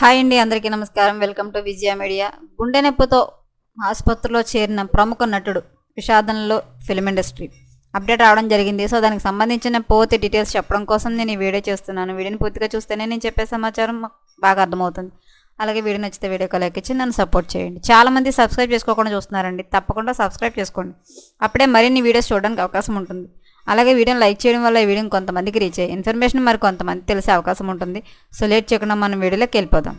Hi అండి అందరికీ నమస్కారం. Welcome to Vijaya media. గుండె నొప్పితో ఆసుపత్రిలో చేరిన ప్రముఖ నటుడు విషాదంలో ఫిల్మ్ ఇండస్ట్రీ. అప్డేట్ రావడం జరిగింది. సో దానికి సంబంధించిన పూర్తి డీటెయిల్స్ చెప్పడం కోసం నేను ఈ వీడియో చేస్తున్నాను. వీడియోని పూర్తిగా చూస్తేనే నేను చెప్పే సమాచారం మాకు బాగా అర్థమవుతుంది. అలాగే వీడియో నచ్చితే వీడియో లైక్ ఇచ్చి నన్ను సపోర్ట్ చేయండి. చాలా మంది సబ్స్క్రైబ్ చేసుకోకుండా చూస్తున్నారండి. తప్పకుండా సబ్స్క్రైబ్ చేసుకోండి. అప్పుడే మరిన్ని వీడియోస్ చూడడానికి అవకాశం ఉంటుంది. అలాగే వీడియోని లైక్ చేయడం వల్ల ఈ కొంతమందికి రీచ్ అయ్యే ఇన్ఫర్మేషన్ మరి కొంతమంది తెలిసే అవకాశం ఉంటుంది. సో లేట్ చేయకుండా మనం వీడియోలోకి వెళ్ళిపోదాం.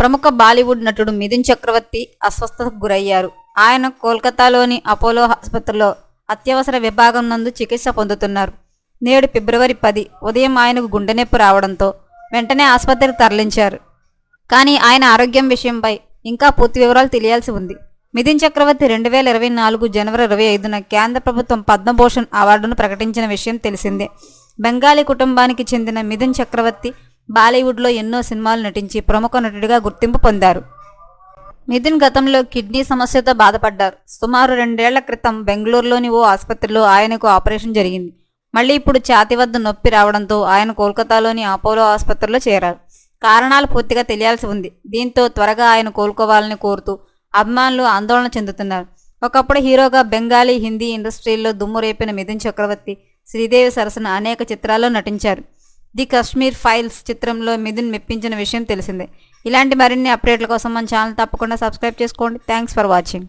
ప్రముఖ బాలీవుడ్ నటుడు మిథున్ చక్రవర్తి అస్వస్థతకు గురయ్యారు. ఆయన కోల్కతాలోని అపోలో ఆసుపత్రిలో అత్యవసర విభాగం నందు చికిత్స పొందుతున్నారు. నేడు ఫిబ్రవరి పది ఉదయం ఆయనకు గుండె నొప్పి రావడంతో వెంటనే ఆసుపత్రికి తరలించారు. కానీ ఆయన ఆరోగ్యం విషయంపై ఇంకా పూర్తి వివరాలు తెలియాల్సి ఉంది. మిథిన్ చక్రవర్తి రెండు వేల ఇరవై నాలుగు జనవరి ఇరవై ఐదున కేంద్ర ప్రభుత్వం పద్మభూషణ్ అవార్డును ప్రకటించిన విషయం తెలిసిందే. బెంగాలీ కుటుంబానికి చెందిన మిథున్ చక్రవర్తి బాలీవుడ్లో ఎన్నో సినిమాలు నటించి ప్రముఖ నటుడిగా గుర్తింపు పొందారు. మిథున్ గతంలో కిడ్నీ సమస్యతో బాధపడ్డారు. సుమారు రెండేళ్ళ క్రితం బెంగళూరులోని ఓ ఆసుపత్రిలో ఆయనకు ఆపరేషన్ జరిగింది. మళ్ళీ ఇప్పుడు ఛాతి వద్ద నొప్పి రావడంతో ఆయన కోల్కతాలోని అపోలో ఆసుపత్రిలో చేరారు. కారణాలు పూర్తిగా తెలియాల్సి ఉంది. దీంతో త్వరగా ఆయన కోలుకోవాలని కోరుతూ అభిమానులు ఆందోళన చెందుతున్నారు. ఒకప్పుడు హీరోగా బెంగాలీ హిందీ ఇండస్ట్రీల్లో దుమ్ము రేపిన మిథున్ చక్రవర్తి శ్రీదేవి సరసన అనేక చిత్రాల్లో నటించారు. ది కశ్మీర్ ఫైల్స్ చిత్రంలో మిథున్ మెప్పించిన విషయం తెలిసిందే. ఇలాంటి మరిన్ని అప్డేట్ల కోసం మన ఛానల్ తప్పకుండా సబ్స్క్రైబ్ చేసుకోండి. Thanks for watching.